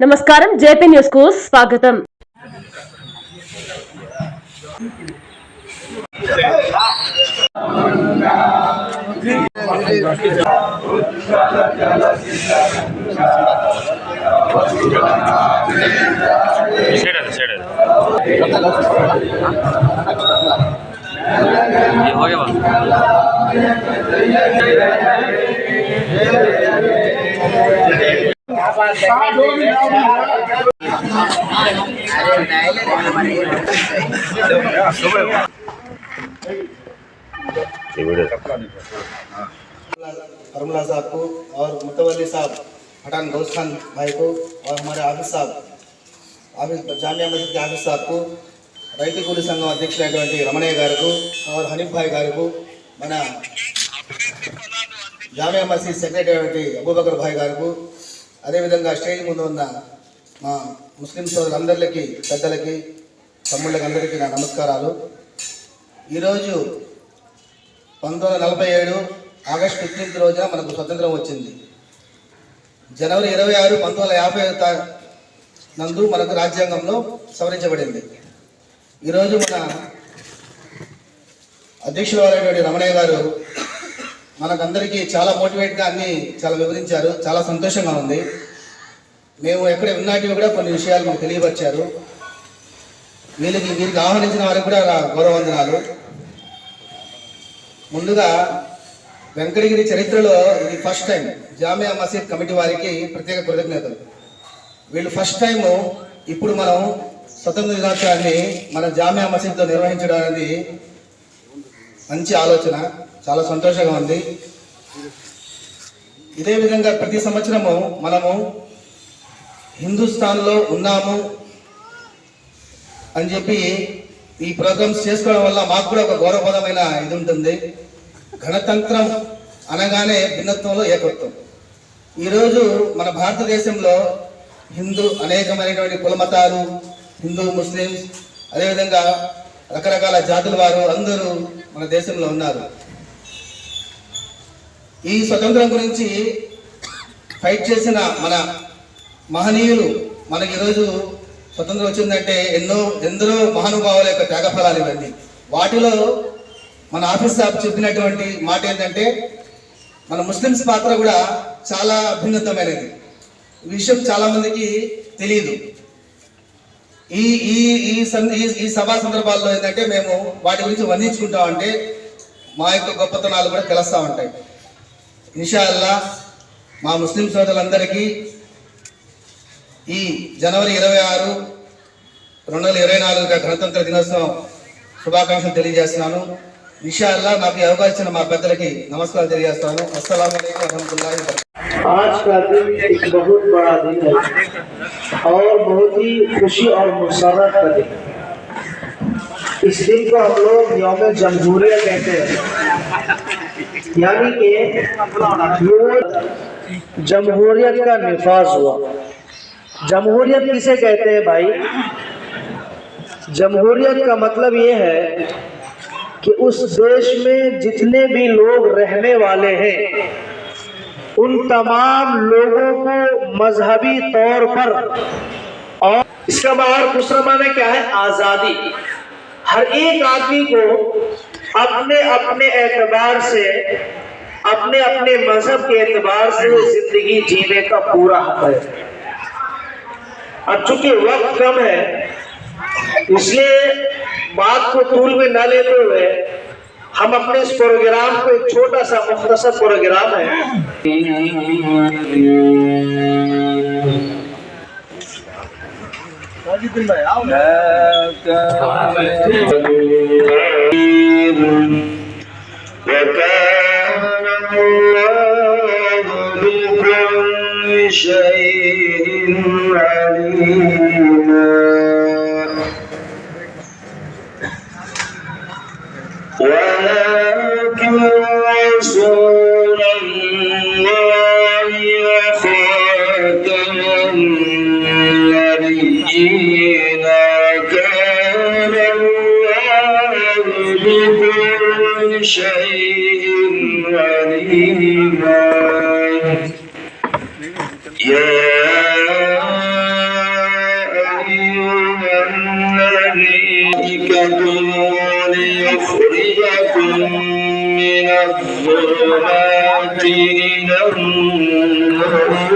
నమస్కారం JP news కు స్వాగతం సైడ్ అది సైడ్ అది ये हो गया बा ये वीडियो फरमुला साहब को और मुतवली साहब पठान गौस खान भाई को और हमारे आफिस साहब आफिस जामिया मस्जिद के आफिस साहब को రైతు కూలి సంఘం అధ్యక్షుడైనటువంటి రమణయ్య గారికి और హనీఫ్ భాయ్ గారికి మన జామియా మసీద్ సెక్రటరీ అయినటువంటి అబూబకర్ భాయ్ గారికి అదేవిధంగా స్టేజ్ ముందు ఉన్న మా ముస్లిం సోదరులందరికీ పెద్దలకి తమ్ముళ్ళకి అందరికీ నా నమస్కారాలు. ఈరోజు పంతొమ్మిది వందల నలభై ఏడు ఆగస్ట్ ఫిఫ్టీన్త్ రోజున మనకు స్వతంత్రం వచ్చింది. జనవరి ఇరవై ఆరు పంతొమ్మిది వందల యాభై నందు మనకు రాజ్యాంగంలో సవరించబడింది. ఈరోజు మన అధ్యక్షుడు అయినటువంటి రమణయ్య గారు మనకందరికీ చాలా మోటివేట్గా అన్ని చాలా వివరించారు. చాలా సంతోషంగా ఉంది. మేము ఎక్కడ ఉన్నాటివి కూడా కొన్ని విషయాలు మాకు తెలియపరిచారు. వీళ్ళకి వీరికి ఆహ్వానించిన వారికి కూడా నా గౌరవవందనాలు. ముందుగా వెంకటగిరి చరిత్రలో ఇది ఫస్ట్ టైం జామియా మసీద్ కమిటీ వారికి ప్రత్యేక కృతజ్ఞతలు. వీళ్ళు ఫస్ట్ టైం ఇప్పుడు మనం స్వతంత్ర దినోత్సవాన్ని మన జామియా మసీద్లో నిర్వహించడం అనేది మంచి ఆలోచన. చాలా సంతోషంగా ఉంది. ఇదే విధంగా ప్రతి సంవత్సరము మనము హిందుస్థాన్లో ఉన్నాము అని చెప్పి ఈ ప్రోగ్రామ్స్ చేసుకోవడం వల్ల మాకు కూడా ఒక గౌరవప్రదమైన ఇది ఉంటుంది. గణతంత్రం అనగానే భిన్నత్వంలో ఏకత్వం. ఈరోజు మన భారతదేశంలో హిందూ అనేకమైనటువంటి కులమతాలు హిందూ ముస్లిమ్స్ అదేవిధంగా రకరకాల జాతుల వారు అందరూ మన దేశంలో ఉన్నారు. ఈ స్వతంత్రం గురించి ఫైట్ చేసిన మన మహనీయులు మనకి ఈరోజు స్వతంత్రం వచ్చిందంటే ఎన్నో ఎందరో మహానుభావుల యొక్క త్యాగఫలాలు ఇవన్నీ. వాటిలో మన ఆఫీస్ సాబ్ చెప్పినటువంటి మాట ఏంటంటే మన ముస్లిమ్స్ పాత్ర కూడా చాలా అభిన్నతమైనది విషయం చాలా మందికి తెలియదు ఈ ఈ ఈ ఈ- ఈ సభా సందర్భాల్లో ఏంటంటే మేము వాటి గురించి వర్ణించుకుంటామంటే మా యొక్క గొప్పతనాలు కూడా తెలుస్తూ ఉంటాయి. ఇన్షాల్లా మా ముస్లిం సోదరులందరికీ ఈ జనవరి ఇరవై ఆరు రెండు వేల ఇరవై నాలుగు గణతంత్ర దినోత్సవం శుభాకాంక్షలు తెలియజేస్తున్నాను ఇన్షాల్లా నాకు ఈ అవకాశం ఇచ్చిన మా పెద్దలకి నమస్కారాలు తెలియజేస్తాను అస్సలం వరహమతుల్లాహి వబరకాతుహు. आज का दिन एक बहुत बड़ा दिन है और बहुत ही खुशी और मुसरत का दिन इस दिन को हम लोग यौम जमहूरिया कहते हैं यानी कि जमहूरियत का निफाज हुआ। जमहूरियत किसे कहते हैं भाई? जमहूरियत का मतलब ये है कि उस देश में जितने भी लोग रहने वाले हैं, उन तमाम लोगों को मजहबी तौर पर और इसका बाहर दूसरा माने क्या है? आज़ादी। हर एक आदमी को अपने अपने एतबार से, अपने अपने मज़हब के एतबार से ज़िंदगी जीने का पूरा हक है। अब चूँकि वक्त कम है, इसलिए बात को तूल में न लेते हुए हम अपने इस प्रोग्राम को एक छोटा सा मुख्तसर प्रोग्राम है। وكان الله بكل شيء عليما ولكن رسول شيء عليما يا أيها الذين ليخرجكم من الظلمات إلى النور